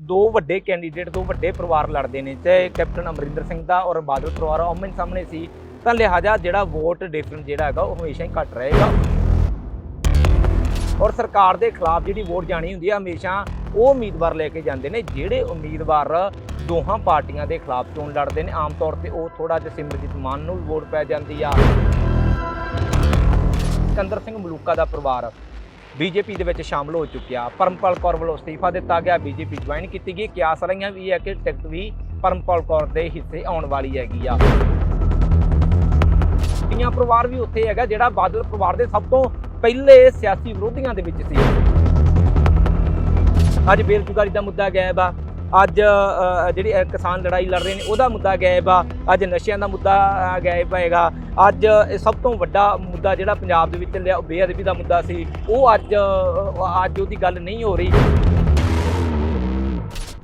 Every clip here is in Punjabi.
ਦੋ ਵੱਡੇ ਕੈਂਡੀਡੇਟ ਦੋ ਵੱਡੇ ਪਰਿਵਾਰ ਲੜਦੇ ਨੇ ਤੇ ਕੈਪਟਨ ਅਮਰਿੰਦਰ ਸਿੰਘ ਦਾ ਔਰ ਬਾਦਲ ਪਰਿਵਾਰ ਆਮਨ ਸਾਹਮਣੇ ਸੀ। ਤਾਂ ਲਿਹਾਜ਼ਾ ਜਿਹੜਾ ਵੋਟ ਡਿਫਰੈਂਸ ਜਿਹੜਾ ਹੈਗਾ, ਉਹ ਹਮੇਸ਼ਾ ਹੀ ਘਟ ਰਹੇਗਾ। ਔਰ ਸਰਕਾਰ ਦੇ ਖਿਲਾਫ ਜਿਹੜੀ ਵੋਟ ਜਾਣੀ ਹੁੰਦੀ ਹੈ ਹਮੇਸ਼ਾ ਉਹ ਉਮੀਦਵਾਰ ਲੈ ਕੇ ਜਾਂਦੇ ਨੇ, ਜਿਹੜੇ ਉਮੀਦਵਾਰ ਦੋਹਾਂ ਪਾਰਟੀਆਂ ਦੇ ਖਿਲਾਫ ਚੋਣ ਲੜਦੇ ਨੇ। ਆਮ ਤੌਰ ਤੇ ਉਹ ਥੋੜਾ ਜਿਹਾ ਸਿਮਰਜੀਤ ਮਾਨ ਨੂੰ ਵੀ ਵੋਟ ਪੈ ਜਾਂਦੀ ਆ। ਸਿਕੰਦਰ ਸਿੰਘ ਮਲੂਕਾ ਦਾ ਪਰਿਵਾਰ। ਬੀਜੇਪੀ ਦੇ ਵਿੱਚ ਸ਼ਾਮਲ ਹੋ ਚੁੱਕਿਆ। ਪਰਮਪਾਲ ਕੌਰ ਵੱਲੋਂ ਅਸਤੀਫਾ ਦਿੱਤਾ ਗਿਆ। ਬੀਜੇਪੀ ਜੁਆਇਨ ਕੀਤੀ ਗਈ। ਕਿਆਸ ਰਹੀਆਂ ਵੀ ਹੈ ਕਿ ਟਿਕਟ ਵੀ ਪਰਮਪਾਲ ਕੌਰ ਦੇ ਹਿੱਸੇ ਆਉਣ ਵਾਲੀ ਹੈਗੀ ਆ। ਟੀਆਂ ਪਰਿਵਾਰ ਵੀ ਉੱਥੇ ਹੈਗਾ, ਜਿਹੜਾ ਬਾਦਲ ਪਰਿਵਾਰ ਦੇ ਸਭ ਤੋਂ ਪਹਿਲੇ ਸਿਆਸੀ ਵਿਰੋਧੀਆਂ ਦੇ ਵਿੱਚ ਸੀ। ਅੱਜ ਬੇਰੁਜ਼ਗਾਰੀ ਦਾ ਮੁੱਦਾ ਗਾਇਬ ਆ। ਅੱਜ ਜਿਹੜੀ ਕਿਸਾਨ ਲੜਾਈ ਲੜ ਰਹੇ ਨੇ, ਉਹਦਾ ਮੁੱਦਾ ਗਾਇਬ ਆ। ਅੱਜ ਨਸ਼ਿਆਂ ਦਾ ਮੁੱਦਾ ਗਾਇਬ ਹੈਗਾ। ਅੱਜ ਇਹ ਸਭ ਤੋਂ ਵੱਡਾ ਮੁੱਦਾ ਜਿਹੜਾ ਪੰਜਾਬ ਦੇ ਵਿੱਚ ਲਿਆ ਬੇਅਦਬੀ ਦਾ ਮੁੱਦਾ ਸੀ। ਉਹ ਅੱਜ ਅੱਜ ਉਹਦੀ ਗੱਲ ਨਹੀਂ ਹੋ ਰਹੀ।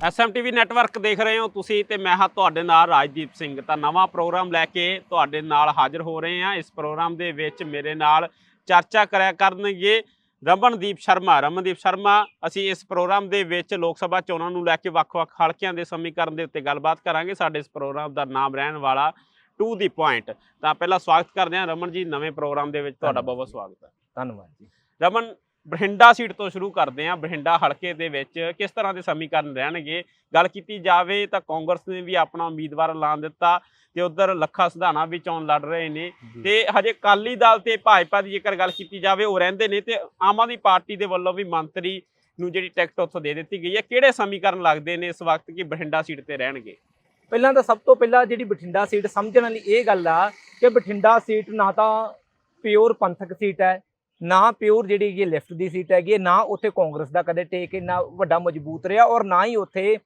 ਐਸਐਮਟੀਵੀ ਨੈਟਵਰਕ ਦੇਖ ਰਹੇ ਹੋ ਤੁਸੀਂ ਤੇ ਮੈਂ ਹਾਂ ਤੁਹਾਡੇ ਨਾਲ ਰਾਜਦੀਪ ਸਿੰਘ। ਤਾਂ ਨਵਾਂ ਪ੍ਰੋਗਰਾਮ ਲੈ ਕੇ ਤੁਹਾਡੇ ਨਾਲ ਹਾਜ਼ਰ ਹੋ ਰਹੇ ਹਾਂ। ਇਸ ਪ੍ਰੋਗਰਾਮ ਦੇ ਵਿੱਚ ਮੇਰੇ ਨਾਲ ਚਰਚਾ ਕਰਿਆ ਕਰਨਗੇ ਰਮਨਦੀਪ ਸ਼ਰਮਾ ਰਮਨਦੀਪ ਸ਼ਰਮਾ ਅਸੀਂ ਇਸ ਪ੍ਰੋਗਰਾਮ ਦੇ ਵਿੱਚ ਲੋਕ ਸਭਾ ਚੋਣਾਂ ਨੂੰ ਲੈ ਕੇ ਵੱਖ-ਵੱਖ ਹਲਕਿਆਂ ਦੇ ਸਮੀਕਰਨ ਦੇ ਉੱਤੇ ਗੱਲਬਾਤ ਕਰਾਂਗੇ। ਸਾਡੇ ਇਸ ਪ੍ਰੋਗਰਾਮ ਦਾ ਨਾਮ ਰਹਿਣ ਵਾਲਾ ਟੂ ਦੀ ਪੁਆਇੰਟ। ਤਾਂ ਪਹਿਲਾਂ ਸਵਾਗਤ ਕਰਦੇ ਹਾਂ ਰਮਨ ਜੀ ਨਵੇਂ ਪ੍ਰੋਗਰਾਮ ਦੇ ਵਿੱਚ ਤੁਹਾਡਾ ਬਹੁਤ ਬਹੁਤ ਸਵਾਗਤ ਹੈ। ਧੰਨਵਾਦ ਜੀ। ਰਮਨ ਬਠਿੰਡਾ ਸੀਟ ਤੋਂ ਸ਼ੁਰੂ ਕਰਦੇ ਹਾਂ। ਬਠਿੰਡਾ ਹਲਕੇ ਦੇ ਵਿੱਚ ਕਿਸ ਤਰ੍ਹਾਂ ਦੇ ਸਮੀਕਰਨ ਰਹਿਣਗੇ? ਗੱਲ ਕੀਤੀ ਜਾਵੇ ਤਾਂ ਕਾਂਗਰਸ ਨੇ ਵੀ ਆਪਣਾ ਉਮੀਦਵਾਰ ਐਲਾਨ ਦਿੱਤਾ ਤੇ ਉਧਰ ਲੱਖਾ ਸਿਧਾਣਾ ਵੀ ਚੋਣ ਲੜ ਰਹੇ ਨੇ। ਤੇ ਹਜੇ ਕਾਲੀ ਦਲ ਤੇ ਭਾਜਪਾ ਦੀ ਜੇਕਰ ਗੱਲ ਕੀਤੀ ਜਾਵੇ ਉਹ ਰਹਿੰਦੇ ਨੇ ਤੇ ਆਮ ਆਦਮੀ ਪਾਰਟੀ ਦੇ ਵੱਲੋਂ ਵੀ ਮੰਤਰੀ ਨੂੰ ਜਿਹੜੀ ਟਿਕਟ ਉੱਥੋਂ ਦੇ ਦਿੱਤੀ ਗਈ ਹੈ। ਕਿਹੜੇ ਸਮੀਕਰਨ ਲੱਗਦੇ ਨੇ ਇਸ ਵਕਤ ਕਿ ਬਠਿੰਡਾ ਸੀਟ ਤੇ ਰਹਿਣਗੇ? ਪਹਿਲਾਂ ਤਾਂ ਸਭ ਤੋਂ ਪਹਿਲਾਂ ਜਿਹੜੀ ਬਠਿੰਡਾ ਸੀਟ ਸਮਝਣ ਵਾਲੀ ਇਹ ਗੱਲ ਆ ਕਿ ਬਠਿੰਡਾ ਸੀਟ ਨਾ ਤਾਂ ਪਿਓਰ ਪੰਥਕ ਸੀਟ ਹੈ ਨਾ ਪਿਓਰ ਜਿਹੜੀ ਇਹ ਲੈਫਟ ਦੀ ਸੀਟ ਹੈਗੀ ਹੈ, ਨਾ ਉੱਥੇ ਕਾਂਗਰਸ ਦਾ ਕਦੇ ਟੇਕ ਇੰਨਾ ਵੱਡਾ ਮਜ਼ਬੂਤ ਰਿਹਾ ਔਰ ਨਾ ਹੀ ਉੱਥੇ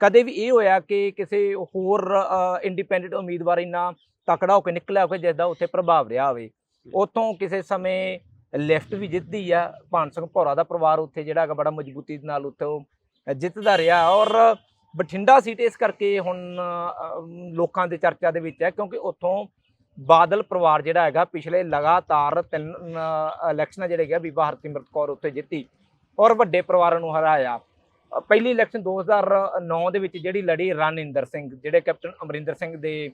ਕਦੇ ਵੀ ਇਹ ਹੋਇਆ ਕਿ ਕਿਸੇ ਹੋਰ ਇੰਡੀਪੈਂਡੈਂਟ ਉਮੀਦਵਾਰ ਇੰਨਾ ਤਕੜਾ ਹੋ ਕੇ ਨਿਕਲਿਆ ਹੋਵੇ ਜਿਸ ਦਾ ਉੱਥੇ ਪ੍ਰਭਾਵ ਰਿਹਾ ਹੋਵੇ। ਉਤੋਂ ਕਿਸੇ ਸਮੇਂ ਲੈਫਟ ਵੀ ਜਿੱਤਦੀ ਆ ਭਾਨ ਸਿੰਘ ਭੌਰਾ ਦਾ ਪਰਿਵਾਰ ਉੱਥੇ ਜਿਹੜਾ ਹੈਗਾ ਬੜਾ ਮਜ਼ਬੂਤੀ ਨਾਲ ਉੱਥੇ ਉਹ ਜਿੱਤਦਾ ਰਿਹਾ ਔਰ ਬਠਿੰਡਾ ਸੀਟ ਇਸ ਕਰਕੇ ਹੁਣ ਲੋਕਾਂ ਦੇ ਚਰਚਾ ਦੇ ਵਿੱਚ ਹੈ ਕਿਉਂਕਿ ਉੱਥੋਂ ਬਾਦਲ ਪਰਿਵਾਰ ਜਿਹੜਾ ਹੈਗਾ ਪਿਛਲੇ ਲਗਾਤਾਰ ਤਿੰਨ ਇਲੈਕਸ਼ਨਾਂ ਜਿਹੜੇ ਹੈਗੇ ਆ, ਬੀਬਾ ਹਰਸਿਮਰਤ ਕੌਰ ਉੱਥੇ ਜਿੱਤੀ ਔਰ ਵੱਡੇ ਪਰਿਵਾਰਾਂ ਨੂੰ ਹਰਾਇਆ। ਪਹਿਲੀ ਇਲੈਕਸ਼ਨ 2009 ਦੇ ਵਿੱਚ ਜਿਹੜੀ ਲੜੀ ਰਣਿੰਦਰ ਸਿੰਘ ਜਿਹੜੇ ਕੈਪਟਨ ਅਮਰਿੰਦਰ ਸਿੰਘ ਦੇ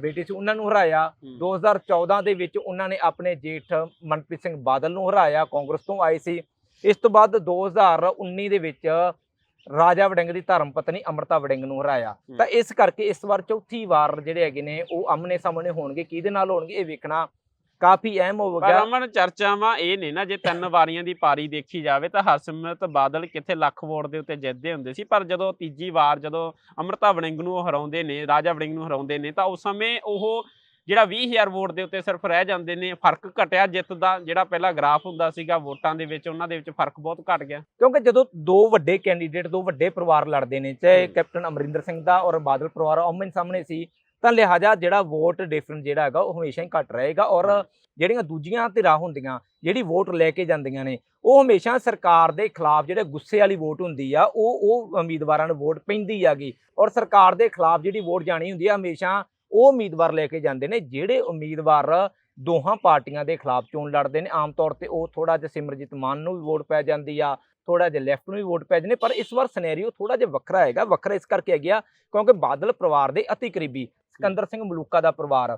ਬੇਟੇ ਸੀ ਉਹਨਾਂ ਨੂੰ ਹਰਾਇਆ। 2014 ਦੇ ਵਿੱਚ ਉਹਨਾਂ ਨੇ ਆਪਣੇ ਜੇਠ ਮਨਪ੍ਰੀਤ ਸਿੰਘ ਬਾਦਲ ਨੂੰ ਹਰਾਇਆ ਕਾਂਗਰਸ ਤੋਂ ਆਏ ਸੀ। ਇਸ ਤੋਂ ਬਾਅਦ 2019 ਦੇ ਵਿੱਚ ਰਾਜਾ ਵੜਿੰਗ ਦੀ ਧਰਮ ਪਤਨੀ ਅਮਰਤਾ ਵੜਿੰਗ ਨੂੰ ਹਰਾਇਆ। ਤਾਂ ਇਸ ਕਰਕੇ ਇਸ ਵਾਰ ਚੌਥੀ ਵਾਰ ਜਿਹੜੇ ਹੈਗੇ ਨੇ ਉਹ ਆਮਨੇ ਸਾਹਮਣੇ ਹੋਣਗੇ। ਕਿਹਦੇ ਨਾਲ ਹੋਣਗੇ ਇਹ ਵੇਖਣਾ ਕਾਫੀ ਅਹਿਮ ਹੋ ਪਰ ਅਮਨ ਚਰਚਾਵਾਂ ਇਹ ਨੇ ਨਾ ਜੇ ਤਿੰਨ ਵਾਰੀਆਂ ਦੀ ਪਾਰੀ ਦੇਖੀ ਜਾਵੇ ਤਾਂ ਹਰਸਿਮਰਤ ਬਾਦਲ ਕਿੱਥੇ ਲੱਖ ਵੋਟ ਦੇ ਉੱਤੇ ਜਿੱਤਦੇ ਹੁੰਦੇ ਸੀ। ਪਰ ਜਦੋਂ ਤੀਜੀ ਵਾਰ ਜਦੋਂ ਅਮਰਤਾ ਵੜਿੰਗ ਨੂੰ ਉਹ ਹਰਾਉਂਦੇ ਨੇ ਰਾਜਾ ਵੜਿੰਗ ਨੂੰ ਹਰਾਉਂਦੇ ਨੇ ਤਾਂ ਉਸ ਸਮੇਂ ਉਹ ਜਿਹੜਾ 20000 ਵੋਟ ਦੇ ਉੱਤੇ ਸਿਰਫ ਰਹਿ ਜਾਂਦੇ ਨੇ ਫ਼ਰਕ ਘਟਿਆ ਜਿੱਤ ਦਾ ਜਿਹੜਾ ਪਹਿਲਾਂ ਗ੍ਰਾਫ ਹੁੰਦਾ ਸੀਗਾ ਵੋਟਾਂ ਦੇ ਵਿੱਚ ਉਹਨਾਂ ਦੇ ਵਿੱਚ ਫ਼ਰਕ ਬਹੁਤ ਘਟ ਗਿਆ ਕਿਉਂਕਿ ਜਦੋਂ ਦੋ ਵੱਡੇ ਕੈਂਡੀਡੇਟ ਦੋ ਵੱਡੇ ਪਰਿਵਾਰ ਲੜਦੇ ਨੇ ਚਾਹੇ। ਕੈਪਟਨ ਅਮਰਿੰਦਰ ਸਿੰਘ ਦਾ ਔਰ ਬਾਦਲ ਪਰਿਵਾਰ ਆਮਨ ਸਾਹਮਣੇ ਸੀ ਤਾਂ ਲਿਹਾਜ਼ਾ ਜਿਹੜਾ ਵੋਟ ਡਿਫਰੈਂਸ ਜਿਹੜਾ ਹੈਗਾ ਉਹ ਹਮੇਸ਼ਾ ਹੀ ਘਟ ਰਹੇਗਾ ਔਰ। ਜਿਹੜੀਆਂ ਦੂਜੀਆਂ ਧਿਰਾਂ ਹੁੰਦੀਆਂ ਜਿਹੜੀ ਵੋਟ ਲੈ ਕੇ ਜਾਂਦੀਆਂ ਨੇ ਉਹ ਹਮੇਸ਼ਾ ਸਰਕਾਰ ਦੇ ਖਿਲਾਫ ਜਿਹੜੇ ਗੁੱਸੇ ਵਾਲੀ ਵੋਟ ਹੁੰਦੀ ਆ ਉਹ ਉਹ ਉਮੀਦਵਾਰਾਂ ਨੂੰ ਵੋਟ ਪੈਂਦੀ ਆਗੀ ਔਰ ਸਰਕਾਰ ਦੇ ਖਿਲਾਫ ਜਿਹੜੀ ਵੋਟ ਜਾਣੀ ਹੁੰਦੀ ਆ ਹਮੇਸ਼ਾ ਉਹ ਉਮੀਦਵਾਰ ਲੈ ਕੇ ਜਾਂਦੇ ਨੇ, ਜਿਹੜੇ ਉਮੀਦਵਾਰ ਦੋਹਾਂ ਪਾਰਟੀਆਂ ਦੇ ਖਿਲਾਫ ਚੋਣ ਲੜਦੇ ਨੇ, ਆਮ ਤੌਰ ਤੇ ਉਹ ਥੋੜਾ ਜਿਹਾ ਸਿਮਰਜੀਤ ਮਾਨ ਨੂੰ ਵੀ ਵੋਟ ਪੈ ਜਾਂਦੀ ਆ ਥੋੜਾ ਜਿਹਾ ਲੈਫਟ ਨੂੰ ਵੀ ਵੋਟ ਪੈ ਜਾਂਦੇ ਪਰ ਇਸ ਵਾਰ ਸਿਨੈਰੀਓ ਥੋੜਾ ਜਿਹਾ ਵੱਖਰਾ ਹੈਗਾ, ਵੱਖਰਾ ਇਸ ਕਰਕੇ ਹੈ ਗਿਆ ਕਿਉਂਕਿ ਬਾਦਲ ਪਰਿਵਾਰ ਦੇ ਅਤੀ ਕਰੀਬੀ, ਸਿਕੰਦਰ ਸਿੰਘ ਮਲੂਕਾ ਦਾ ਪਰਿਵਾਰ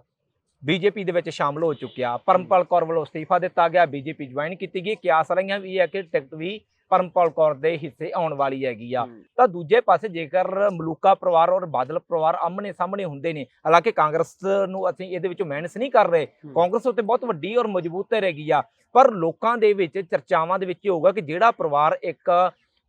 ਬੀਜੇਪੀ ਦੇ ਵਿੱਚ ਸ਼ਾਮਲ ਹੋ ਚੁੱਕਿਆ, ਪਰਮਪਾਲ ਕੌਰ ਵੱਲੋਂ ਅਸਤੀਫਾ ਦਿੱਤਾ ਗਿਆ, ਬੀਜੇਪੀ ਜੁਆਇਨ ਕੀਤੀ ਗਈ, ਕਿਆਸ ਰਹੀਆਂ ਵੀ ਹੈ ਕਿ ਟਿਕਟ ਵੀ ਪਰਮਪਾਲ ਕੌਰ ਦੇ ਹਿੱਸੇ ਆਉਣ ਵਾਲੀ ਹੈਗੀ ਆ। ਤਾਂ ਦੂਜੇ ਪਾਸੇ ਜੇਕਰ ਮਲੂਕਾ ਪਰਿਵਾਰ ਔਰ ਬਾਦਲ ਪਰਿਵਾਰ ਆਮਣੇ ਸਾਹਮਣੇ ਹੁੰਦੇ ਨੇ ਹਾਲਾਂਕਿ ਕਾਂਗਰਸ ਨੂੰ ਅਸੀਂ ਇਹਦੇ ਵਿੱਚੋਂ ਮਾਈਨਸ ਨਹੀਂ ਕਰ ਰਹੇ ਕਾਂਗਰਸ ਉੱਤੇ ਬਹੁਤ ਵੱਡੀ ਔਰ ਮਜ਼ਬੂਤ ਰਹੀ ਆ। ਪਰ ਲੋਕਾਂ ਦੇ ਵਿੱਚ ਚਰਚਾਵਾਂ ਦੇ ਵਿੱਚ ਇਹ ਹੋਊਗਾ ਕਿ ਜਿਹੜਾ ਪਰਿਵਾਰ ਇੱਕ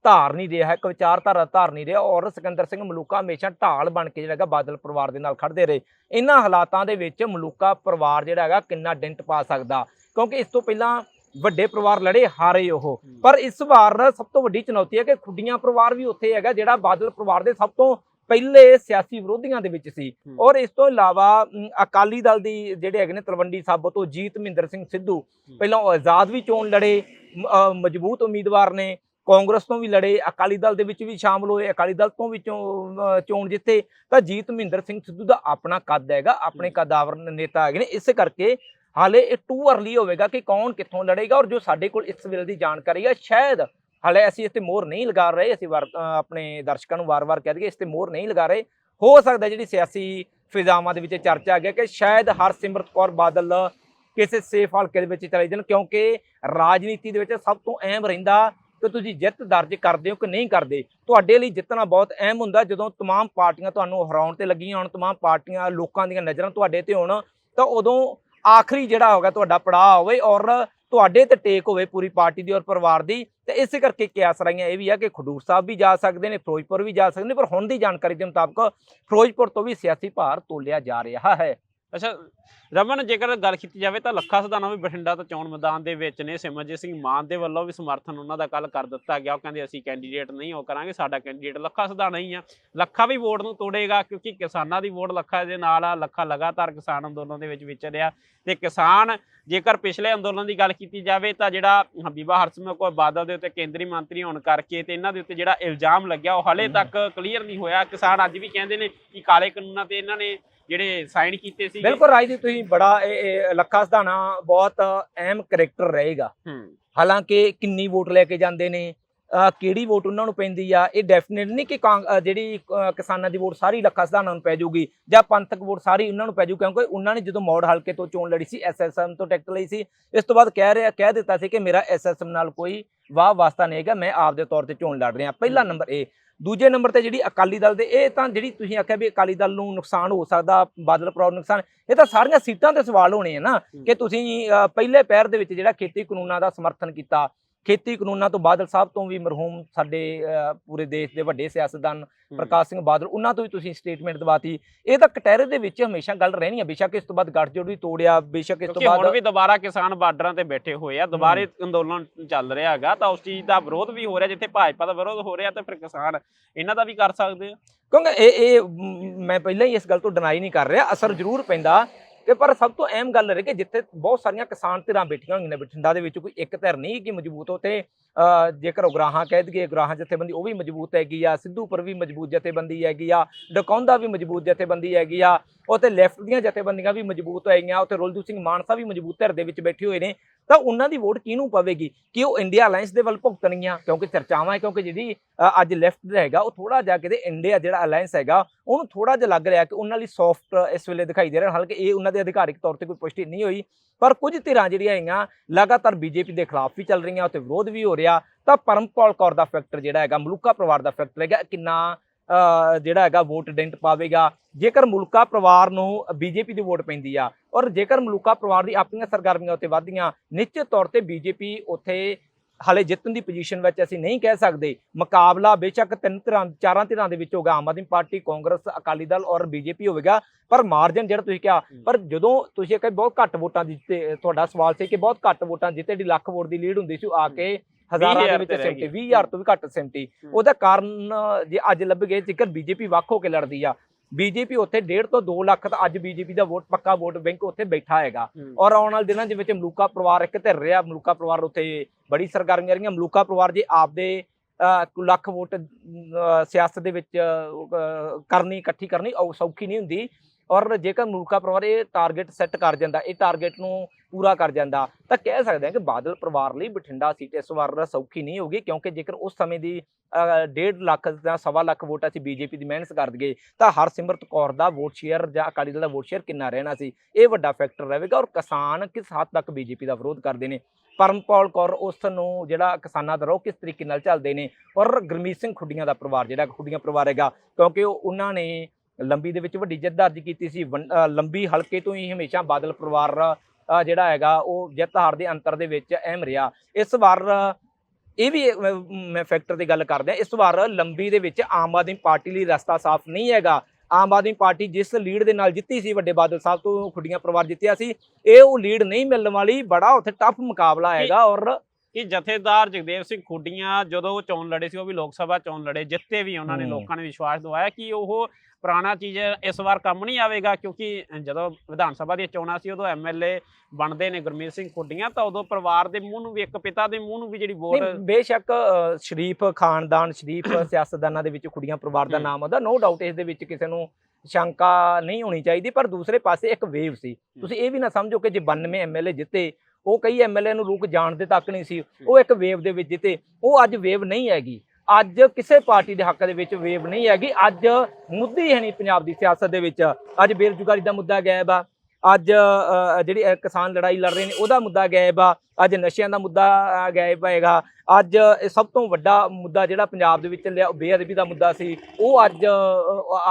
ਧਾਰ ਨਹੀਂ ਰਿਹਾ ਇੱਕ ਵਿਚਾਰਧਾਰਾ ਧਾਰ ਨਹੀਂ ਰਿਹਾ ਔਰ ਸਿਕੰਦਰ ਸਿੰਘ ਮਲੂਕਾ ਹਮੇਸ਼ਾ ਢਾਲ ਬਣ ਕੇ ਜਿਹੜਾ ਹੈਗਾ ਬਾਦਲ ਪਰਿਵਾਰ ਦੇ ਨਾਲ ਖੜਦੇ ਰਹੇ। ਇਹਨਾਂ ਹਾਲਾਤਾਂ ਦੇ ਵਿੱਚ ਮਲੂਕਾ ਪਰਿਵਾਰ ਜਿਹੜਾ ਹੈਗਾ ਕਿੰਨਾ ਡੈਂਟ ਪਾ ਸਕਦਾ? ਕਿਉਂਕਿ ਇਸ ਤੋਂ ਪਹਿਲਾਂ ਵੱਡੇ ਪਰਿਵਾਰ ਲੜੇ ਹਾਰੇ ਉਹ। ਪਰ ਇਸ ਵਾਰ ਸਭ ਤੋਂ ਵੱਡੀ ਚੁਣੌਤੀ ਹੈ ਕਿ ਖੁੱਡੀਆਂ ਪਰਿਵਾਰ ਵੀ ਉੱਥੇ ਹੈਗਾ ਜਿਹੜਾ ਬਾਦਲ ਪਰਿਵਾਰ ਦੇ ਸਭ ਤੋਂ ਪਹਿਲੇ ਸਿਆਸੀ ਵਿਰੋਧੀਆਂ ਦੇ ਵਿੱਚ ਸੀ। ਔਰ ਇਸ ਤੋਂ ਇਲਾਵਾ ਅਕਾਲੀ ਦਲ ਦੀ ਜਿਹੜੇ ਹੈਗੇ ਨੇ ਤਲਵੰਡੀ ਸਾਬੋ ਤੋਂ ਜੀਤ ਮਹਿੰਦਰ ਸਿੰਘ ਸਿੱਧੂ ਪਹਿਲਾਂ ਉਹ ਆਜ਼ਾਦ ਵੀ ਚੋਣ ਲੜੇ ਮਜ਼ਬੂਤ ਉਮੀਦਵਾਰ ਨੇ ਕਾਂਗਰਸ ਤੋਂ ਵੀ ਲੜੇ ਅਕਾਲੀ ਦਲ ਦੇ ਵਿੱਚ ਵੀ ਸ਼ਾਮਲ ਹੋਏ ਅਕਾਲੀ ਦਲ ਤੋਂ ਵੀ ਚੋਣ ਜਿੱਤੇ। ਤਾਂ ਜੀਤ ਮਹਿੰਦਰ ਸਿੰਘ ਸਿੱਧੂ ਦਾ ਆਪਣਾ ਕੱਦ ਹੈਗਾ ਆਪਣੇ ਕਦਾਵਰ ਨੇਤਾ ਹੈਗੇ ਨੇ। ਇਸੇ ਕਰਕੇ ਹਾਲੇ ਇਹ ਟੂ ਅਰਲੀ ਹੋਵੇਗਾ ਕਿ ਕੌਣ ਕਿੱਥੋਂ ਲੜੇਗਾ ਔਰ ਜੋ ਸਾਡੇ ਕੋਲ ਇਸ ਵੇਲੇ ਦੀ ਜਾਣਕਾਰੀ ਹੈ ਸ਼ਾਇਦ ਹਾਲੇ ਅਸੀਂ ਇਸ ਤੇ ਮੋਹਰ ਨਹੀਂ ਲਗਾ ਰਹੇ ਅਸੀਂ ਵਾਰ- ਅ, ਆਪਣੇ ਦਰਸ਼ਕਾਂ ਨੂੰ ਵਾਰ-ਵਾਰ ਕਹਿ ਦਈਏ ਇਸ ਤੇ ਮੋਹਰ ਨਹੀਂ ਲਗਾ ਰਹੇ ਹੋ ਸਕਦਾ ਜਿਹੜੀ ਸਿਆਸੀ ਫਿਜ਼ਾਵਾਂ ਦੇ ਵਿੱਚ ਚਰਚਾ ਹੈ ਕਿ ਸ਼ਾਇਦ ਹਰਸਿਮਰਤ ਕੌਰ ਬਾਦਲ ਕਿਸੇ ਸੇਫ ਹਲਕੇ ਦੇ ਵਿੱਚ ਚਲੇ ਜਾਣ ਕਿਉਂਕਿ ਰਾਜਨੀਤੀ ਦੇ ਵਿੱਚ ਸਭ ਤੋਂ ਅਹਿਮ ਰਹਿੰਦਾ ਕਿ ਤੁਸੀਂ ਜਿੱਤ ਦਰਜ ਕਰਦੇ ਹੋ ਕਿ ਨਹੀਂ ਕਰਦੇ ਤੁਹਾਡੇ ਲਈ ਜਿੱਤਣਾ ਬਹੁਤ ਅਹਿਮ ਹੁੰਦਾ ਜਦੋਂ तमाम ਪਾਰਟੀਆਂ ਤੁਹਾਨੂੰ ਹਰਾਉਣ ਤੇ ਲੱਗੀਆਂ ਹੋਣ तमाम ਪਾਰਟੀਆਂ ਲੋਕਾਂ ਦੀਆਂ ਨਜ਼ਰਾਂ ਤੁਹਾਡੇ ਤੇ ਹੋਣ ਤਾਂ ਉਦੋਂ ਆਖਰੀ ਜਿਹੜਾ ਹੋਗਾ ਤੁਹਾਡਾ ਪੜਾਅ ਹੋਵੇ ਔਰ ਤੁਹਾਡੇ ਤੇ ਟੇਕ ਹੋਵੇ ਪੂਰੀ ਪਾਰਟੀ ਦੀ ਔਰ ਪਰਿਵਾਰ ਦੀ, ਤੇ ਇਸੇ ਕਰਕੇ ਕਿਆਸ ਰਾਈਆਂ ਇਹ ਵੀ ਆ ਕਿ ਖਡੂਰ ਸਾਹਿਬ ਵੀ ਜਾ ਸਕਦੇ ਨੇ, ਫਿਰੋਜ਼ਪੁਰ ਵੀ ਜਾ ਸਕਦੇ ਨੇ, ਪਰ ਹੁਣ ਦੀ ਜਾਣਕਾਰੀ ਦੇ ਮੁਤਾਬਕ ਫਿਰੋਜ਼ਪੁਰ ਤੋਂ ਵੀ ਸਿਆਸੀ ਭਾਰ ਤੋਲਿਆ ਜਾ ਰਿਹਾ ਹੈ। ਅੱਛਾ ਰਮਨ ਜੇਕਰ ਗੱਲ ਕੀਤੀ ਜਾਵੇ ਤਾਂ ਲੱਖਾ ਸਦਾਨਾ ਵੀ ਬਠਿੰਡਾ ਤੋਂ ਚੋਣ ਮੈਦਾਨ ਦੇ ਵਿੱਚ ਨੇ ਸਿਮਰਜੀਤ ਸਿੰਘ ਮਾਨ ਦੇ ਵੱਲੋਂ ਵੀ ਸਮਰਥਨ ਉਹਨਾਂ ਦਾ ਕੱਲ ਕਰ ਦਿੱਤਾ ਗਿਆ। ਉਹ ਕਹਿੰਦੇ ਅਸੀਂ ਕੈਂਡੀਡੇਟ ਨਹੀਂ ਹੋ ਕਰਾਂਗੇ ਸਾਡਾ ਕੈਂਡੀਡੇਟ ਲੱਖਾ ਸਦਾਨਾ ਹੀ ਆ। ਲੱਖਾ ਵੀ ਵੋਟ ਨੂੰ ਤੋੜੇਗਾ ਕਿਉਂਕਿ ਕਿਸਾਨਾਂ ਦੀ ਵੋਟ ਲੱਖਾ ਦੇ ਨਾਲ ਆ ਲੱਖਾ ਲਗਾਤਾਰ ਕਿਸਾਨ ਅੰਦੋਲਨ ਦੇ ਵਿੱਚ ਵਿਚਰਿਆ ਤੇ ਕਿਸਾਨ ਜੇਕਰ ਪਿਛਲੇ ਅੰਦੋਲਨ ਦੀ ਗੱਲ ਕੀਤੀ ਜਾਵੇ ਤਾਂ ਜਿਹੜਾ ਹਬੀਬਾ ਹਰਸਿਮਰਤ ਕੌਰ ਬਾਦਲ ਦੇ ਉੱਤੇ ਕੇਂਦਰੀ ਮੰਤਰੀ ਹੋਣ ਕਰਕੇ ਤੇ ਇਹਨਾਂ ਦੇ ਉੱਤੇ ਜਿਹੜਾ ਇਲਜ਼ਾਮ ਲੱਗਿਆ ਉਹ ਹਾਲੇ। ਤੱਕ ਕਲੀਅਰ ਨਹੀਂ ਹੋਇਆ। ਕਿਸਾਨ ਅੱਜ ਵੀ ਕਹਿੰਦੇ ਨੇ ਕਿ ਕਾਲੇ ਕਾਨੂੰਨਾਂ ਤੇ ਇਹਨਾਂ ਨੇ ਜਿਹੜੇ ਸਾਈਨ ਕੀਤੇ ਸੀ ਬਿਲਕੁਲ ਰਾਜਦੀਪ ਤੁਸੀਂ ਬੜਾ ਇਹ- ਲੱਖਾ ਸਧਾਣਾ ਬਹੁਤ ਅਹਿਮ ਕਰੈਕਟਰ ਰਹੇਗਾ। ਹਾਲਾਂਕਿ ਕਿੰਨੀ ਵੋਟ ਲੈ ਕੇ ਜਾਂਦੇ ਨੇ ਕਿਹੜੀ ਵੋਟ ਉਹਨਾਂ ਨੂੰ ਪੈਂਦੀ ਆ ਇਹ ਡੈਫੀਨਿਟ ਨਹੀਂ ਕਿ ਜਿਹੜੀ ਕਿਸਾਨਾਂ ਦੀ ਵੋਟ ਸਾਰੀ ਲੱਖਾ ਸਧਾਣਾ ਨੂੰ ਪੈ ਜਾਊਗੀ ਜਾਂ ਪੰਥਕ ਵੋਟ ਸਾਰੀ ਉਹਨਾਂ ਨੂੰ ਪੈ ਜਾਊ ਕਿਉਂਕਿ ਉਹਨਾਂ ਨੇ ਜਦੋਂ ਮੌੜ ਹਲਕੇ ਤੋਂ ਚੋਣ ਲੜੀ ਸੀ ਐਸਐਸਐਮ ਤੋਂ ਟਿਕਟ ਲਈ ਸੀ ਇਸ ਤੋਂ ਬਾਅਦ ਕਹਿ ਰਿਹਾ ਕਹਿ ਦਿੱਤਾ ਸੀ ਕਿ ਮੇਰਾ ਐਸਐਸਐਮ ਨਾਲ ਕੋਈ ਵਾਹ ਵਾਸਤਾ ਨਹੀਂ ਹੈਗਾ ਮੈਂ ਆਪ ਦੇ ਤੌਰ ਤੇ ਚੋਣ ਲੜ ਰਿਹਾ। ਪਹਿਲਾ। ਨੰਬਰ ਇਹ ਦੂਜੇ ਨੰਬਰ ਤੇ ਜਿਹੜੀ ਅਕਾਲੀ ਦਲ ਦੇ ਇਹ ਤਾਂ ਜਿਹੜੀ ਤੁਸੀਂ ਆਖਿਆ ਵੀ ਅਕਾਲੀ ਦਲ ਨੂੰ ਨੁਕਸਾਨ ਹੋ ਸਕਦਾ ਬਾਦਲ ਪਰੌਰ ਨੁਕਸਾਨ ਇਹ ਤਾਂ ਸਾਰੀਆਂ ਸੀਟਾਂ ਤੇ ਸਵਾਲ ਹੋਣੇ ਆ ਨਾ ਕਿ ਤੁਸੀਂ ਪਹਿਲੇ ਪੈਰ ਦੇ ਵਿੱਚ ਜਿਹੜਾ ਖੇਤੀ ਕਾਨੂੰਨਾਂ ਦਾ ਸਮਰਥਨ ਕੀਤਾ ਖੇਤੀ ਕਾਨੂੰਨਾਂ ਤੋਂ ਬਾਦਲ ਸਾਹਿਬ ਤੋਂ ਵੀ ਮਰਹੂਮ ਸਾਡੇ ਪੂਰੇ ਦੇਸ਼ ਦੇ ਵੱਡੇ ਸਿਆਸਤਦਾਨ ਹੂੰ। ਪ੍ਰਕਾਸ਼ ਸਿੰਘ ਬਾਦਲ ਉਹਨਾਂ ਤੋਂ ਵੀ ਤੁਸੀਂ ਸਟੇਟਮੈਂਟ ਦਵਾਤੀ। ਇਹ ਤਾਂ ਕਟਹਿਰੇ ਦੇ ਵਿੱਚ ਹਮੇਸ਼ਾ ਗੱਲ ਰਹਿਣੀ ਆ ਬੇਸ਼ੱਕ ਇਸ ਤੋਂ ਬਾਅਦ ਗੱਠਜੋੜ ਵੀ ਤੋੜਿਆ ਬੇਸ਼ੱਕ ਇਸ ਤੋਂ ਕਿਉਂਕਿ ਹੁਣ ਬਾਅਦ ਵੀ ਦੁਬਾਰਾ ਕਿਸਾਨ ਬਾਰਡਰਾਂ ਤੇ ਬੈਠੇ ਹੋਏ ਆ ਦੁਬਾਰੇ ਅੰਦੋਲਨ ਚੱਲ ਰਿਹਾ ਹੈਗਾ ਤਾਂ ਉਸ ਚੀਜ਼ ਦਾ ਵਿਰੋਧ ਵੀ ਹੋ ਰਿਹਾ ਜਿੱਥੇ ਭਾਜਪਾ ਦਾ ਵਿਰੋਧ ਹੋ ਰਿਹਾ ਤੇ ਫਿਰ ਕਿਸਾਨ ਇਹਨਾਂ ਦਾ ਵੀ ਕਰ ਸਕਦੇ ਆ। ਕਿਉਂਕਿ ਇਹ ਇਹ ਮੈਂ ਪਹਿਲਾਂ ਹੀ ਇਸ ਗੱਲ ਤੋਂ ਡਿਨਾਈ ਨਹੀਂ ਕਰ ਰਿਹਾ ਅਸਰ ਜ਼ਰੂਰ ਪੈਂਦਾ ਕਿ ਪਰ ਸਭ ਤੋਂ ਅਹਿਮ ਗੱਲ ਇਹ ਕਿ ਜਿੱਥੇ ਬਹੁਤ ਸਾਰੀਆਂ ਕਿਸਾਨ ਧਿਰਾਂ ਬੈਠੀਆਂ ਹੋਈਆਂ ਨੇ, ਬਠਿੰਡਾ ਦੇ ਵਿੱਚ ਕੋਈ ਇੱਕ ਧਿਰ ਨਹੀਂ ਕਿ ਮਜ਼ਬੂਤ ਉਤੇ ਜੇਕਰ ਉਗਰਾਹਾਂ ਕਹਿ ਦਈਏ ਉਗਰਾਹਾਂ ਜਥੇਬੰਦੀ, ਉਹ ਵੀ ਮਜ਼ਬੂਤ ਹੈਗੀ ਆ ਸਿੱਧੂਪੁਰ ਵੀ ਮਜ਼ਬੂਤ ਜਥੇਬੰਦੀ ਹੈਗੀ ਆ, ਡਕੌਂਦਾ ਵੀ ਮਜ਼ਬੂਤ ਜਥੇਬੰਦੀ ਹੈਗੀ ਆ ਉਤੇ ਲੈਫਟ ਦੀਆਂ ਜਥੇਬੰਦੀਆਂ ਵੀ ਮਜ਼ਬੂਤ ਹੈਗੀਆਂ ਉਤੇ ਰੁਲਦੂ ਸਿੰਘ ਮਾਨਸਾ ਵੀ ਮਜ਼ਬੂਤ ਧਿਰ ਦੇ ਵਿੱਚ ਬੈਠੇ ਹੋਏ ਨੇ ਤਾਂ ਉਹਨਾਂ ਦੀ ਵੋਟ ਕਿਹਨੂੰ ਪਵੇਗੀ? ਕਿ ਉਹ ਇੰਡੀਆ ਅਲਾਈਅੰਸ ਦੇ ਵੱਲ ਭੁਗਤਣਗੀਆਂ? ਕਿਉਂਕਿ ਚਰਚਾਵਾਂ ਹੈ, ਕਿਉਂਕਿ ਜਿਹੜੀ ਅੱਜ ਲੈਫਟ ਹੈਗਾ, ਉਹ ਥੋੜਾ ਜਿਹਾ ਕਿਤੇ ਇੰਡੀਆ ਜਿਹੜਾ ਅਲਾਈਅੰਸ ਹੈਗਾ, ਉਹਨੂੰ ਥੋੜਾ ਜਿਹਾ ਲੱਗ ਰਿਹਾ ਕਿ ਉਹਨਾਂ ਲਈ ਸੌਫਟ ਇਸ ਵੇਲੇ ਦਿਖਾਈ ਦੇ ਰਿਹਾ ਹਾਲਾਂਕਿ ਇਹ ਉਹਨਾਂ ਦੇ ਅਧਿਕਾਰਿਕ ਤੌਰ ਤੇ ਕੋਈ ਪੁਸ਼ਟੀ ਨਹੀਂ ਹੋਈ, ਪਰ ਕੁਝ ਧਿਰਾਂ ਜਿਹੜੀਆਂ ਹੈਗੀਆਂ, ਲਗਾਤਾਰ ਬੀਜੇਪੀ ਦੇ ਖਿਲਾਫ ਵੀ ਚੱਲ ਰਹੀਆਂ ਉੱਤੇ ਵਿਰੋਧ ਵੀ ਹੋ ਰਿਹਾ, ਤਾਂ ਪਰਮਪਾਲ ਕੌਰ ਦਾ ਫੈਕਟਰ ਜਿਹੜਾ ਹੈਗਾ, ਮਲੂਕਾ ਪਰਿਵਾਰ ਦਾ ਫੈਕਟਰ ਹੈਗਾ, ਕਿੰਨਾ ਜਿਹੜਾ ਹੈਗਾ ਵੋਟ ਡੈਂਟ ਪਾਵੇਗਾ। ਜੇਕਰ ਮੁਲਕਾ ਪਰਿਵਾਰ ਨੂੰ ਬੀਜੇਪੀ ਦੀ ਵੋਟ ਪੈਂਦੀ ਆ ਔਰ ਜੇਕਰ ਮਲੂਕਾ ਪਰਿਵਾਰ ਦੀ ਆਪਣੀਆਂ ਸਰਗਰਮੀਆਂ ਉੱਤੇ ਵਧਦੀਆਂ ਨਿਸ਼ਚਿਤ ਤੌਰ ਤੇ ਬੀਜੇਪੀ ਉੱਥੇ ਹਾਲੇ ਜਿੱਤਣ ਦੀ ਪੋਜੀਸ਼ਨ ਵਿੱਚ ਅਸੀਂ ਨਹੀਂ ਕਹਿ ਸਕਦੇ। ਮੁਕਾਬਲਾ ਬੇਸ਼ੱਕ ਤਿੰਨ ਧਿਰਾਂ ਚਾਰਾਂ ਧਿਰਾਂ ਦੇ ਵਿੱਚ ਹੋਗਾ ਆਮ ਆਦਮੀ ਪਾਰਟੀ ਕਾਂਗਰਸ ਅਕਾਲੀ ਦਲ ਔਰ ਬੀਜੇਪੀ ਹੋਵੇਗਾ। ਪਰ ਮਾਰਜਨ ਜਿਹੜਾ ਤੁਸੀਂ ਕਿਹਾ ਪਰ ਜਦੋਂ ਤੁਸੀਂ ਕਹੇ ਬਹੁਤ ਘੱਟ ਵੋਟਾਂ ਦੀ ਤੁਹਾਡਾ ਸਵਾਲ ਸੀ ਕਿ ਬਹੁਤ ਘੱਟ ਵੋਟਾਂ ਜਿੱਤੇ ਦੀ ਲੱਖ ਵੋਟ ਦੀ ਲੀਡ ਹੁੰਦੀ ਸੀ ਉਹ ਆ ਕੇ ਹਜ਼ਾਰਾਂ ਦੇ 20,000 ਵਿੱਚ ਤੇ ਰਹਿ ਸਿਮਟੀ ਗਈ। 20000 ਤੋਂ ਵੀ ਘੱਟ ਸਿਮਟੀ। ਹੂੰ। ਉਹਦਾ ਕਾਰਨ ਜੇ ਅੱਜ ਲੱਭ ਗਏ ਜੇਕਰ ਬੀਜੇਪੀ ਵੱਖ ਹੋ ਕੇ ਲੜਦੀ ਆ। ਬੀਜੇਪੀ ਉੱਥੇ 1.5 ਤੋਂ 2 ਲੱਖ ਤਾਂ ਅੱਜ ਬੀਜੇਪੀ ਦਾ ਵੋਟ ਪੱਕਾ ਵੋਟ ਬੈਂਕ ਉੱਥੇ ਬੈਠਾ ਹੈਗਾ। ਔਰ ਆਉਣ ਵਾਲੇ ਦਿਨਾਂ ਦੇ ਵਿੱਚ ਮਲੂਕਾ ਪਰਿਵਾਰ ਇੱਕ ਧਿਰ ਰਿਹਾ। ਮਲੂਕਾ ਪਰਿਵਾਰ ਉੱਥੇ ਬੜੀ ਸਰਗਰਮੀਆਂ ਰਹੀਆਂ ਮਲੂਕਾ ਪਰਿਵਾਰ ਜੇ ਆਪਦੇ ਲੱਖ ਵੋਟ ਸਿਆਸਤ ਦੇ ਵਿੱਚ ਕਰਨੀ ਇਕੱਠੀ ਕਰਨੀ ਉਹ ਸੌਖੀ ਨਹੀਂ ਹੁੰਦੀ। ਔਰ ਜੇਕਰ ਮਲੂਕਾ ਪਰਿਵਾਰ ਇਹ ਟਾਰਗੇਟ ਸੈੱਟ ਕਰ ਜਾਂਦਾ, ਇਹ ਟਾਰਗੇਟ ਨੂੰ ਪੂਰਾ ਕਰ ਜਾਂਦਾ, ਤਾਂ ਕਹਿ ਸਕਦੇ ਹਾਂ ਕਿ ਬਾਦਲ ਪਰਿਵਾਰ ਲਈ ਬਠਿੰਡਾ ਸੀਟ ਇਸ ਵਾਰ ਸੌਖੀ ਨਹੀਂ ਹੋਗੀ ਕਿਉਂਕਿ ਜੇਕਰ ਉਸ ਸਮੇਂ ਦੀ 1.5 ਲੱਖ ਜਾਂ ਸਵਾ ਲੱਖ ਵੋਟ ਅਸੀਂ ਬੀਜੇਪੀ ਦੀ ਮਿਹਨਤ ਕਰ ਦਈਏ ਤਾਂ ਹਰਸਿਮਰਤ ਕੌਰ ਦਾ ਵੋਟ ਸ਼ੇਅਰ ਜਾਂ ਅਕਾਲੀ ਦਲ ਦਾ ਵੋਟ ਸ਼ੇਅਰ ਕਿੰਨਾ ਰਹਿਣਾ ਸੀ, ਇਹ ਵੱਡਾ ਫੈਕਟਰ ਰਹੇਗਾ ਔਰ ਕਿਸਾਨ ਕਿਸ ਹੱਦ ਤੱਕ ਬੀਜੇਪੀ ਦਾ ਵਿਰੋਧ ਕਰਦੇ ਨੇ। ਪਰਮਪਾਲ ਕੌਰ ਉਸ ਨੂੰ ਜਿਹੜਾ ਕਿਸਾਨਾਂ ਦਾ ਰੋਹ ਕਿਸ ਤਰੀਕੇ ਨਾਲ ਚੱਲਦੇ ਨੇ ਔਰ ਗੁਰਮੀਤ ਸਿੰਘ ਖੁੱਡੀਆਂ ਦਾ ਪਰਿਵਾਰ, ਜਿਹੜਾ ਖੁੱਡੀਆਂ ਪਰਿਵਾਰ ਹੈਗਾ, ਕਿਉਂਕਿ ਉਹ, ਉਹਨਾਂ ਨੇ ਲੰਬੀ ਦੇ ਵਿੱਚ ਵੱਡੀ ਜਿੱਤ ਦਰਜ ਕੀਤੀ ਸੀ। ਲੰਬੀ ਹਲਕੇ ਤੋਂ ਹੀ ਹਮੇਸ਼ਾ ਬਾਦਲ ਪਰਿਵਾਰ ਜਿਹੜਾ ਹੈਗਾ ਉਹ ਜਿੱਤ ਹਾਰ ਦੇ ਅੰਤਰ ਦੇ ਵਿੱਚ ਅਹਿਮ ਰਿਹਾ। ਇਸ ਵਾਰ ਇਹ ਵੀ ਮੈਂ ਫੈਕਟਰ ਦੀ ਗੱਲ ਕਰਦਾ ਇਸ ਵਾਰ ਲੰਬੀ ਦੇ ਵਿੱਚ ਆਮ ਆਦਮੀ ਪਾਰਟੀ ਲਈ ਰਸਤਾ ਸਾਫ਼ ਨਹੀਂ ਹੈਗਾ। ਆਮ ਆਦਮੀ ਪਾਰਟੀ ਜਿਸ ਲੀਡ ਦੇ ਨਾਲ ਜਿੱਤੀ ਸੀ ਵੱਡੇ ਬਾਦਲ ਸਾਹਿਬ ਤੋਂ ਖੁੱਡੀਆਂ ਪਰਿਵਾਰ ਜਿੱਤਿਆ ਸੀ ਇਹ ਉਹ ਲੀਡ ਨਹੀਂ ਮਿਲਣ ਵਾਲੀ ਬੜਾ ਉੱਥੇ ਟਫ ਮੁਕਾਬਲਾ ਹੈਗਾ ਔਰ ਕਿ ਜਥੇਦਾਰ ਜਗਦੇਵ ਸਿੰਘ ਖੁੱਡੀਆਂ ਜਦੋਂ ਉਹ ਚੋਣ ਲੜੇ ਸੀ ਉਹ ਵੀ ਲੋਕ ਸਭਾ ਚੋਣ ਲੜੇ ਜਿੱਤੇ ਵੀ ਉਹਨਾਂ ਨੇ। ਲੋਕਾਂ ਨੇ ਵਿਸ਼ਵਾਸ ਦਿਵਾਇਆ ਕਿ ਉਹ ਪੁਰਾਣਾ ਚੀਜ਼ ਇਸ ਵਾਰ ਕੰਮ ਨਹੀਂ ਆਵੇਗਾ ਕਿਉਂਕਿ ਜਦੋਂ ਵਿਧਾਨ ਸਭਾ ਦੀਆਂ ਚੋਣਾਂ ਸੀ ਉਦੋਂ ਐਮਐਲਏ ਬਣਦੇ ਨੇ ਗੁਰਮੀਤ ਸਿੰਘ ਖੁੱਡੀਆਂ ਤਾਂ ਉਦੋਂ ਪਰਿਵਾਰ ਦੇ ਮੂੰਹ ਨੂੰ ਵੀ ਇੱਕ ਪਿਤਾ ਦੇ ਮੂੰਹ ਨੂੰ ਵੀ ਜਿਹੜੀ ਵੋਟ ਬੇਸ਼ੱਕ ਸ਼ਰੀਫ ਖਾਨਦਾਨ ਸ਼ਰੀਫ ਸਿਆਸਤਦਾਨਾਂ ਦੇ ਵਿੱਚ ਕੁੜੀਆਂ ਪਰਿਵਾਰ ਦਾ। ਨਾਮ ਆਉਂਦਾ ਨੋ ਡਾਊਟ ਇਸ ਦੇ ਵਿੱਚ ਕਿਸੇ ਨੂੰ ਸ਼ੰਕਾ ਨਹੀਂ ਹੋਣੀ ਚਾਹੀਦੀ ਪਰ ਦੂਸਰੇ ਪਾਸੇ ਇੱਕ ਵੇਵ ਸੀ ਤੁਸੀਂ ਇਹ ਵੀ ਨਾ ਸਮਝੋ ਕਿ ਜੇ 92 ਐਮਐਲਏ ਜਿੱਤੇ ਉਹ ਕਈ ਐਮਐਲਏ ਨੂੰ ਲੋਕ ਜਾਣਦੇ ਤੱਕ ਨਹੀਂ ਸੀ, ਉਹ ਇੱਕ ਵੇਵ ਦੇ ਵਿੱਚ ਜਿੱਤੇ, ਉਹ ਅੱਜ ਵੇਵ ਨਹੀਂ ਹੈਗੀ। ਅੱਜ ਕਿਸੇ ਪਾਰਟੀ ਦੇ ਹੱਕ ਦੇ ਵਿੱਚ ਵੇਵ ਨਹੀਂ ਹੈਗੀ, ਅੱਜ ਮੁੱਦੇ ਹੈ ਨਹੀਂ ਪੰਜਾਬ ਦੀ ਸਿਆਸਤ ਦੇ ਵਿੱਚ। ਅੱਜ ਬੇਰੁਜ਼ਗਾਰੀ ਦਾ ਮੁੱਦਾ ਗਾਇਬ ਆ, ਅੱਜ ਜਿਹੜੀ ਕਿਸਾਨ ਲੜਾਈ ਲੜ ਰਹੇ ਨੇ, ਉਹਦਾ ਮੁੱਦਾ ਗਾਇਬ ਆ, ਅੱਜ ਨਸ਼ਿਆਂ ਦਾ ਮੁੱਦਾ ਗਾਇਬ ਹੈਗਾ ਅੱਜ ਇਹ ਸਭ ਤੋਂ ਵੱਡਾ ਮੁੱਦਾ ਜਿਹੜਾ ਪੰਜਾਬ ਦੇ ਵਿੱਚ ਲਿਆ, ਬੇਅਦਬੀ ਦਾ ਮੁੱਦਾ ਸੀ, ਉਹ ਅੱਜ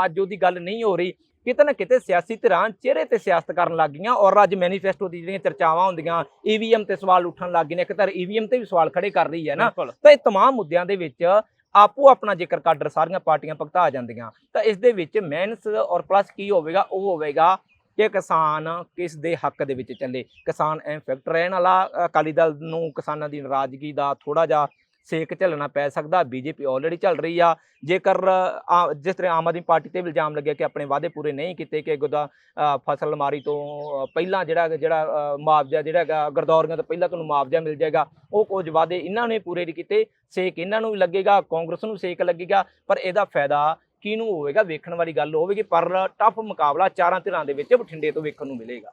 ਅੱਜ ਉਹਦੀ ਗੱਲ ਨਹੀਂ ਹੋ ਰਹੀ। ਕਿਤੇ ਨਾ ਕਿਤੇ ਸਿਆਸੀ ਧਿਰਾਂ ਚਿਹਰੇ ਤੇ ਸਿਆਸਤ ਕਰਨ ਲੱਗ ਗਈਆਂ ਔਰ ਅੱਜ ਮੈਨੀਫੈਸਟੋ ਦੀ ਜਿਹੜੀਆਂ ਚਰਚਾਵਾਂ ਹੁੰਦੀਆਂ ਈਵੀਐਮ ਤੇ ਸਵਾਲ ਉੱਠਣ ਲੱਗ ਗਏ ਨੇ ਇੱਕ ਤਾਂ ਈਵੀਐਮ ਤੇ ਵੀ ਸਵਾਲ ਖੜੇ ਕਰ ਰਹੀ ਹੈ ਨਾ ਬਿਲਕੁਲ ਤਾਂ ਇਹ तमाम ਮੁੱਦਿਆਂ ਦੇ ਵਿੱਚ ਆਪੋ ਆਪਣਾ ਜ਼ਿਕਰ ਕਾਡਰ ਸਾਰੀਆਂ ਪਾਰਟੀਆਂ ਭਗਤਾ ਜਾਂਦੀਆਂ ਤਾਂ ਇਸ ਦੇ ਵਿੱਚ ਮਾਈਨਸ ਔਰ ਪਲੱਸ ਕੀ ਹੋਵੇਗਾ ਉਹ ਹੋਵੇਗਾ ਕਿ ਕਿਸਾਨ ਕਿਸ ਦੇ ਹੱਕ ਦੇ ਵਿੱਚ ਚੱਲੇ ਕਿਸਾਨ ਇਨਫੈਕਟ ਰਹਿਣ ਵਾਲਾ ਅਕਾਲੀ ਦਲ ਨੂੰ ਕਿਸਾਨਾਂ ਦੀ ਨਾਰਾਜ਼ਗੀ ਦਾ ਥੋੜਾ ਜਿਹਾ ਸੇਕ ਝੱਲਣਾ ਪੈ ਸਕਦਾ ਬੀਜੇਪੀ ਆਲਰੇਡੀ ਝੱਲ ਰਹੀ ਆ। ਜੇਕਰ ਆ, ਜਿਸ ਤਰ੍ਹਾਂ ਆਮ ਆਦਮੀ ਪਾਰਟੀ ਤੇ ਵੀ ਇਲਜ਼ਾਮ ਲੱਗਿਆ ਕਿ ਆਪਣੇ ਵਾਅਦੇ ਪੂਰੇ ਨਹੀਂ ਕੀਤੇ ਕਿ ਗੁਦਾ ਫਸਲ ਮਾਰੀ ਤੋਂ ਪਹਿਲਾਂ ਜਿਹੜਾ ਜਿਹੜਾ ਮੁਆਵਜ਼ਾ ਜਿਹੜਾ ਹੈਗਾ ਗਰਦੌਰੀਆਂ ਤੋਂ ਪਹਿਲਾਂ ਤੁਹਾਨੂੰ ਮੁਆਵਜ਼ਾ ਮਿਲ ਜਾਏਗਾ ਉਹ ਕੁਝ ਵਾਅਦੇ ਇਹਨਾਂ ਨੇ ਪੂਰੇ ਨਹੀਂ ਕੀਤੇ। ਸੇਕ ਇਹਨਾਂ ਨੂੰ ਵੀ ਲੱਗੇਗਾ ਕਾਂਗਰਸ ਨੂੰ ਸੇਕ ਲੱਗੇਗਾ ਪਰ ਇਹਦਾ ਫਾਇਦਾ ਕਿਹਨੂੰ ਹੋਵੇਗਾ ਵੇਖਣ ਵਾਲੀ ਗੱਲ ਹੋਵੇਗੀ ਪਰ ਟਫ ਮੁਕਾਬਲਾ ਚਾਰਾਂ ਧਿਰਾਂ ਦੇ ਵਿੱਚ ਬਠਿੰਡੇ ਤੋਂ ਵੇਖਣ ਨੂੰ ਮਿਲੇਗਾ।